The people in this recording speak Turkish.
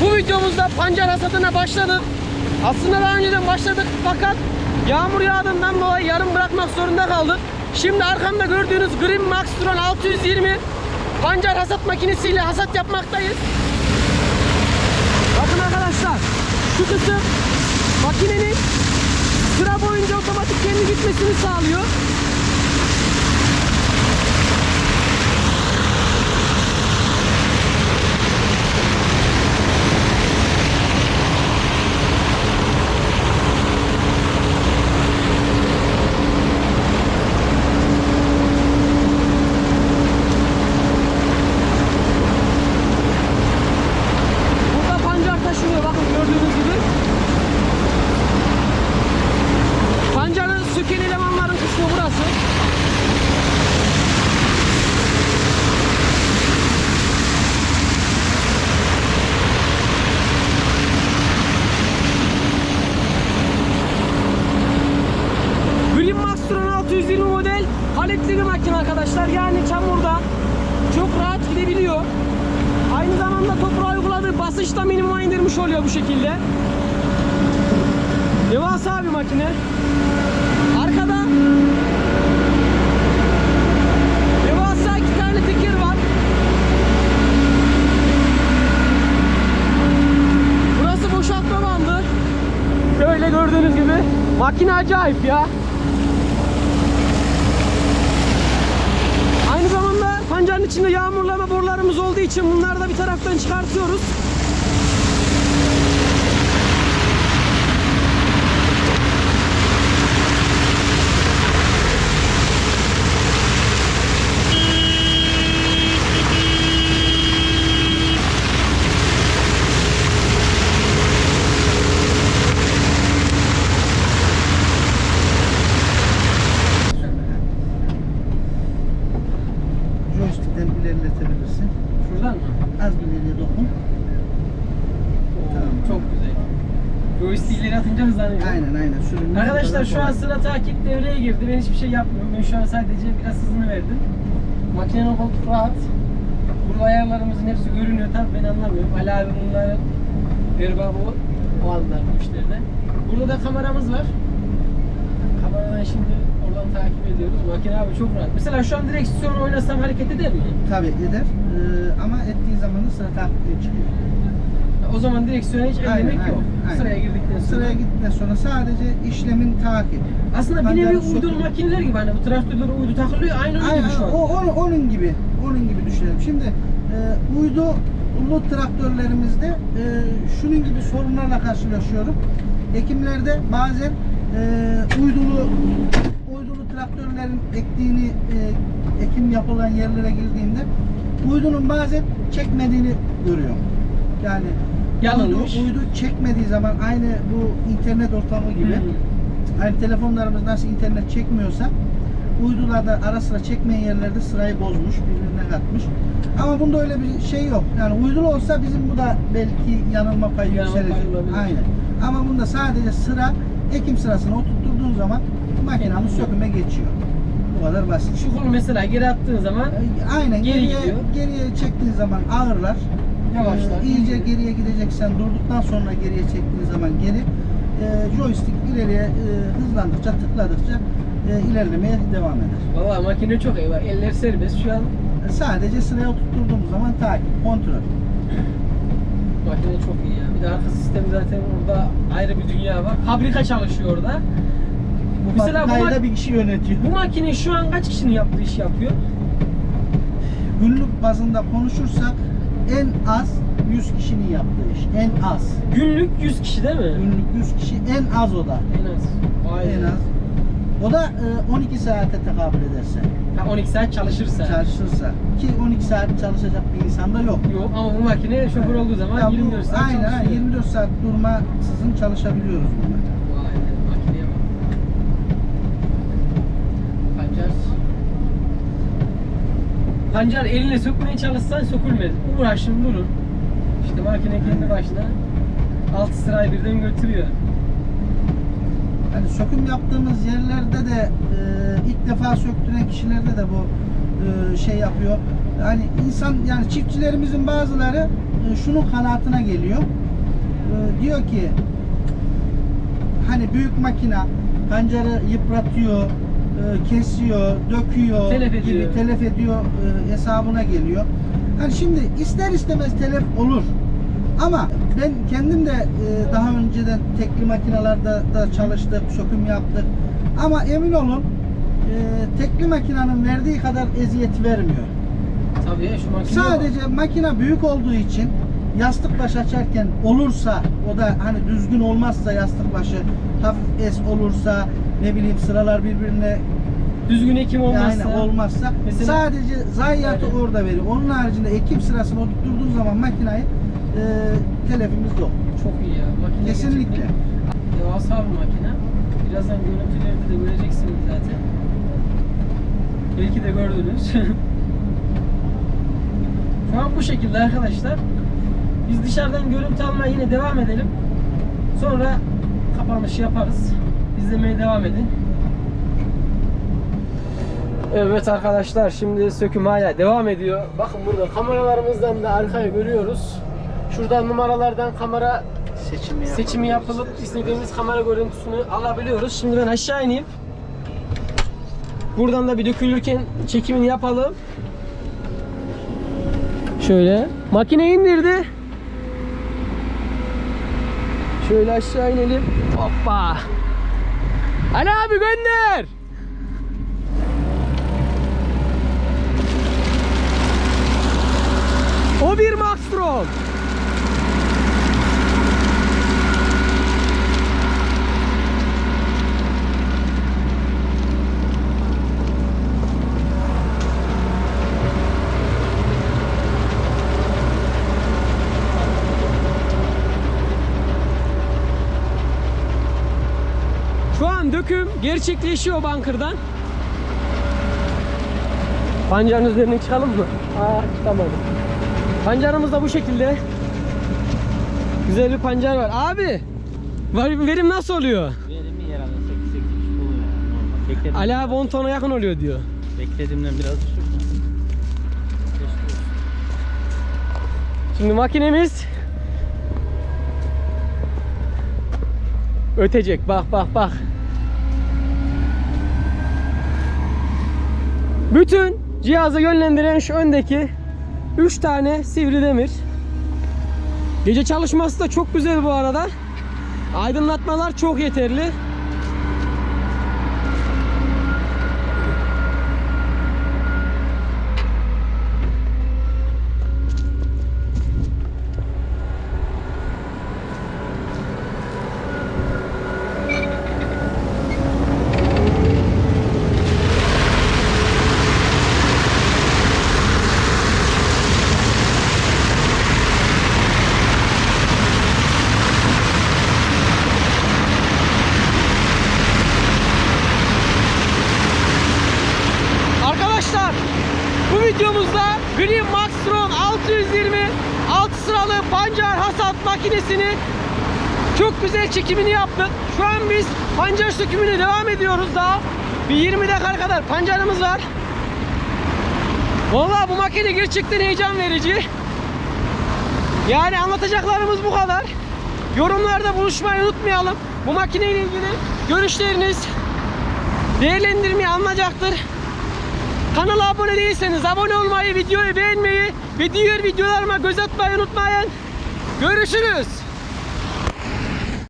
Bu videomuzda pancar hasadına başladık. Aslında daha önceden başladık fakat yağmur yağdığından dolayı yarım bırakmak zorunda kaldık. Şimdi arkamda gördüğünüz Green Maxtron 620 pancar hasat makinesiyle hasat yapmaktayız. Bakın arkadaşlar şu kısım makinenin sıra boyunca otomatik kendi gitmesini sağlıyor. Burada pancar taşınıyor bakın gördüğünüz gibi. Pancarın söken elemanların kısmı burası. Green Maxtron 620 model paletli bir makine arkadaşlar. Yani çamurda çok rahat gidebiliyor. Aynı zamanda toprağa uyguladığı basınç da indirmiş oluyor bu şekilde. Devasa bir makine. Arkada devasa iki tane teker var. Burası boşaltma bandı. Şöyle gördüğünüz gibi makine acayip ya. Aynı zamanda pancarın içinde yağmurlama borularımız olduğu için bunları da bir taraftan çıkartıyoruz. İlerletebilirsin. Şuradan mı? Az bir ileriye dokun. Tamam. Çok güzel. Joystickleri atınca hızlanıyor. Aynen aynen. Sürümünü Arkadaşlar şu an sıra takip devreye girdi. Ben hiçbir şey yapmıyorum. Ben şu an sadece biraz hızını verdim. Makinenin koltuk rahat. Burada ayarlarımızın hepsi görünüyor. Tabii ben anlamıyorum. Ali abi bunları bu o anlar bu işlerde. Burada da kameramız var. Kameradan şimdi oradan takip ediyoruz. Makine abi çok rahat. Mesela şu an direksiyonu oynasam hareket eder mi? Tabii eder. Ee, ama ettiği zaman da sıra takipte çıkıyor. O zaman direksiyona hiç Aynen, ellemek yok. aynen, aynen. Sıraya girdikten sonra. Sıraya gittikten sonra sadece işlemin takibi. Aslında bir nevi uydulu makineler gibi hani bu traktörlere uydu takılıyor aynı onun Aynen, gibi şu an. o, onun, onun gibi. Onun gibi düşünelim. Şimdi e, uydu ulu traktörlerimizde e, şunun gibi sorunlarla karşılaşıyorum. Ekimlerde bazen e, uydulu traktörlerin ektiğini e, ekim yapılan yerlere girdiğimde uydunun bazen çekmediğini görüyorum. Yani Yanılmış. Uydu, uydu çekmediği zaman aynı bu internet ortamı gibi Hmm. Hani telefonlarımız nasıl internet çekmiyorsa uydularda ara sıra çekmeyen yerlerde sırayı bozmuş, birbirine katmış. Ama bunda öyle bir şey yok. Yani uydulu olsa bizim bu da belki yanılma payı yükselecek. Aynen. Ama bunda sadece sıra ekim sırasına oturtturduğun zaman makinamız söküme geçiyor. Bu kadar basit. Şu kolu mesela geri attığın zaman Aynen Geri geriye gidiyor. geriye çektiğin zaman ağırlar. Yavaşlar. Ee, iyice geriye gideceksen durduktan sonra geriye çektiğin zaman geri e, joystick ileriye e, hızlandıkça tıkladıkça e, ilerlemeye devam eder. Valla makine çok iyi eller serbest şu an E, sadece sıraya oturtturduğumuz zaman takip, kontrol. makine çok iyi ya. Bir de arka sistemi zaten orada ayrı bir dünya var. Fabrika çalışıyor orada. Bu Mesela bu fabrikayı da mak- bir kişi yönetiyor. Bu makine şu an kaç kişinin yaptığı iş yapıyor? Günlük bazında konuşursak en az 100 kişinin yaptığı iş. En az. Günlük 100 kişi değil mi? Günlük 100 kişi en az o da. En az. Vay En be. az. O da e, 12 saate tekabül ederse. Ha, 12 saat çalışırsa. çalışırsa ki 12 saat çalışacak bir insan da yok. Yok ama bu makine şoför olduğu zaman Ya bu- 24 saat aynen, çalışıyor. aynen 24 saat durmasızın çalışabiliyoruz bununla. Vay be, makineye bak. Pancar. Pancar eline sökmeye çalışsan sökülmez. Uğraşın durun. İşte makine kendi başına 6 sırayı birden götürüyor. Hani söküm yaptığımız yerlerde de e, ilk defa söktüren kişilerde de bu e, şey yapıyor. hani insan yani çiftçilerimizin bazıları e, şunun kanaatine geliyor. E, diyor ki hani büyük makina pancarı yıpratıyor, kesiyor, döküyor Telef gibi ediyor. telef ediyor e, hesabına geliyor. Hani şimdi ister istemez telef olur. Ama ben kendim de e, daha önceden tekli makinalarda da çalıştık, söküm yaptık. Ama emin olun e, tekli makinenin verdiği kadar eziyet vermiyor. Tabii ya şu makine Sadece makine büyük olduğu için yastık baş açarken olursa o da hani düzgün olmazsa yastık başı hafif es olursa ne bileyim sıralar birbirine düzgün ekim olmazsa. yani olmazsa Mesela- sadece zayiatı Evet. orada veriyor. Onun haricinde ekim sırasını oturttuğun zaman makinayı e, telefimiz yok. Çok iyi ya. Makine Kesinlikle. gerçekten Devasa bir makine. Birazdan görüntülerde de göreceksiniz zaten. Belki de gördünüz. Şu an bu şekilde arkadaşlar. Biz dışarıdan görüntü almaya yine devam edelim. Sonra kapanış yaparız. İzlemeye devam edin. Evet arkadaşlar şimdi söküm hala devam ediyor. Bakın burada kameralarımızdan da arkaya görüyoruz. Şuradan numaralardan kamera Seçimi seçimi yapılıp istediğimiz kamera görüntüsünü alabiliyoruz. Şimdi ben aşağı ineyim. Buradan da bir dökülürken çekimini yapalım. Şöyle. Makine indirdi. Şöyle aşağı inelim. Hoppa. Ali abi gönder. O bir. Şu an döküm gerçekleşiyor bankırdan. Pancarın üzerine çıkalım mı? Aa çıkamadım. Pancarımız da bu şekilde. Güzel bir pancar var. Abi verim nasıl oluyor? Verimi yer alın 8 8 oluyor yani. Bekledim, Ali abi 10 tona yakın oluyor diyor. beklediğimden biraz düşük. Şimdi makinemiz ötecek. Bak bak bak. Bütün cihazı yönlendiren şu öndeki 3 tane sivri demir. Gece çalışması da çok güzel bu arada. Aydınlatmalar çok yeterli. Arkadaşlar bu videomuzda Green Maxtron 620 6 sıralı pancar hasat makinesini çok güzel çekimini yaptık. Şu an biz pancar sökümüne devam ediyoruz daha. Bir 20 dakika kadar pancarımız var. Vallahi bu makine gerçekten heyecan verici. Yani anlatacaklarımız bu kadar. Yorumlarda buluşmayı unutmayalım. Bu makineyle ilgili görüşleriniz değerlendirmeyi alınacaktır. Kanala abone değilseniz abone olmayı, videoyu beğenmeyi ve diğer videolarıma göz atmayı unutmayın. Görüşürüz.